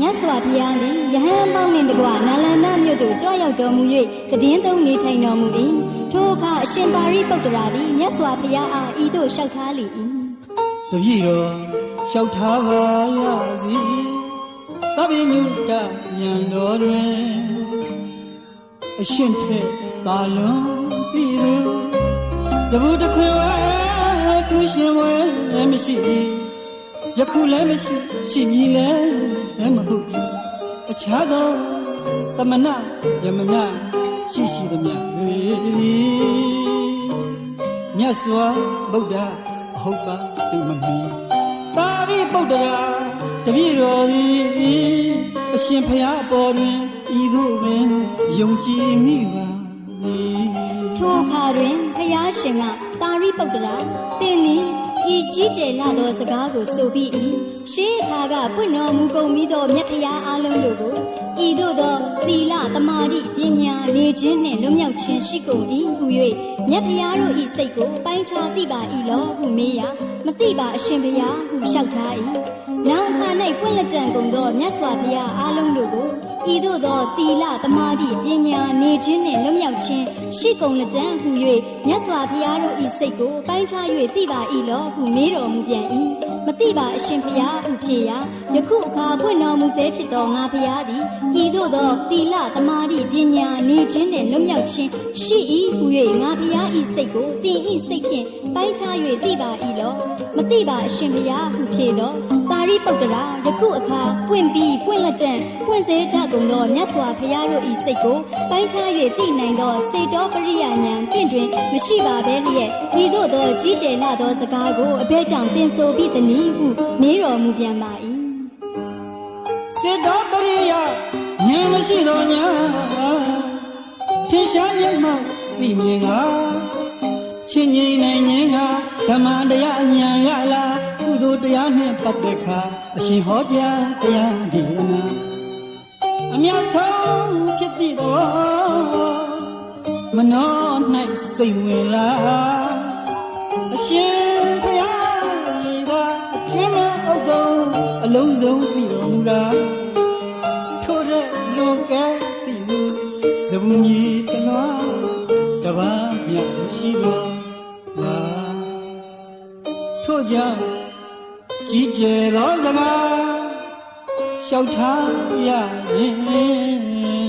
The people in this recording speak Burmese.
မြတ်စွာဘုရားသည်ယဟန်ပေါင်းနှင့်တကွနာလန္ဒမြို့သို့ကြွရောက်တော်မူ၍တည်င်းသုံးနေထိုင်တော်မူ၏ထိုအခါအရှင်ပါရိပုတ္တရာသည်မြတ်စွာဘုရားအားဤသို့လျှောက်ထားလေ၏တပည့်တော်လျှောက်ထားပါရစီသဗ္ဗညုတဉာဏ်တော်တွင်အရှင်ထက်သာလွန်ပြီးသူသဘုတခွေဝဲသူရှင်ဝဲလည်းမရှိ ယခုလည်းမရှိရှိမည်လည်းမဟုတ်အခြားသောသမဏယမနာရှိရှိသမျှတွေမြတ်စွာဗုဒ္ဓအဟုတ်ပါသူမမီပါရိပုတ္တရာတပည့်တော်သည်အရှင်ဖရာအပေါ်တွင်ဤသို့ပင်ယုံကြည်မိပါသည်ထိုအခါတွင်ဖျားရှင်ကတာရိပုတ္တရာတင်းသည်ဤ ကြီးကျယ်လာသောစကားကိုဆိုပြီး၏ရှေးအခါကပွင့်တော်မူကုန်ပြီးသောမြတ်ဖျားအားလုံးတို့ကိုဤသို့သောသီလသမာဓိပညာနေခြင်းနှင့်လွတ်မြောက်ခြင်းရှိကုန်၏ဟူ၍မြတ်ဖျားတို့ဤစိတ်ကိုပိုင်းခြားသိပါ၏လောဟုမေးရာမသိပါအရှင်ဖျားဟုလျှောက်ထား၏နောက်အခါ၌ပွင့်လက်တန်ကုန်သောမြတ်စွာဘုရားအားလုံးတို့ကို ဤသို့သောသီလသမာဓိပညာနေခြင်းနှင့်လွတ်မြောက်ခြင်းရှိကုန်လက်တန်ဟု၍မြတ်စွာဘုရားတို့ဤစိတ်ကိုပိုင်းခြား၍သိပါ၏လောဟုမေးတော်မူပြန်၏မသိပါအရှင်ဘုရားဟုဖြေရာ ယခုအခါပွင့်တော်မူစေဖြစ်သောငါဘုရားသည်ဤသို့သောသီလသမာဓိပညာနေခြင်းနှင့်လွတ်မြောက်ခြင်းရှိ၏ဟု၍ငါဘုရားဤစိတ်ကိုတင်ဤစိတ်ဖြင့်ပိုင်းခြား၍သိပါ၏လောမသိပါအရှင်ဘုရားဟုဖြေတော့ပါရိပုတ္တရာယခုအခါပွင့်ပြီးပွင့်လက်တန်ပွင့်စေကြကုန်သောမြတ်စွာဘုရားတို့ဤစိတ်ကိုပိုင်းခြား၍သိနိုင်သောစေတောပရိယဉာဏ်တင့်တွင်မရှိပါဘဲလျက်ဤသို့သောကြီးကျယ်လာသောစကားကိုအဘဲကြောင့်တင်ဆိုပြီးသည်နည်းဟုမေးတော်မူပြန်ပါ၏ စေတောပရိယဉာဏ်မရှိတော်ညာထင်ရှားမျက်မှောက်သိမြင်ကချင်းငိမ့်နိုင်ခြင်းကဓမ္မတရားဉာဏ်ရလာကုသိုလ်တရားနှင့်ပတ်သက်ခါအရှင်ဟောကြားတရားဒီနာအမြတ်ဆုံးဖြစ်သည့်သောမနော၌စိတ်ဝင်လာအရှင် လုံးစုံသိတော်မူတာထို့တဲ့လွန်ကဲသိမှုဇဗုန်ကြီးတနွားတပါးမြတ်ရှိတော်ပါထို့ကြောင့်ကြီးကျယ်သောစကားလျှောက်ထားရရင်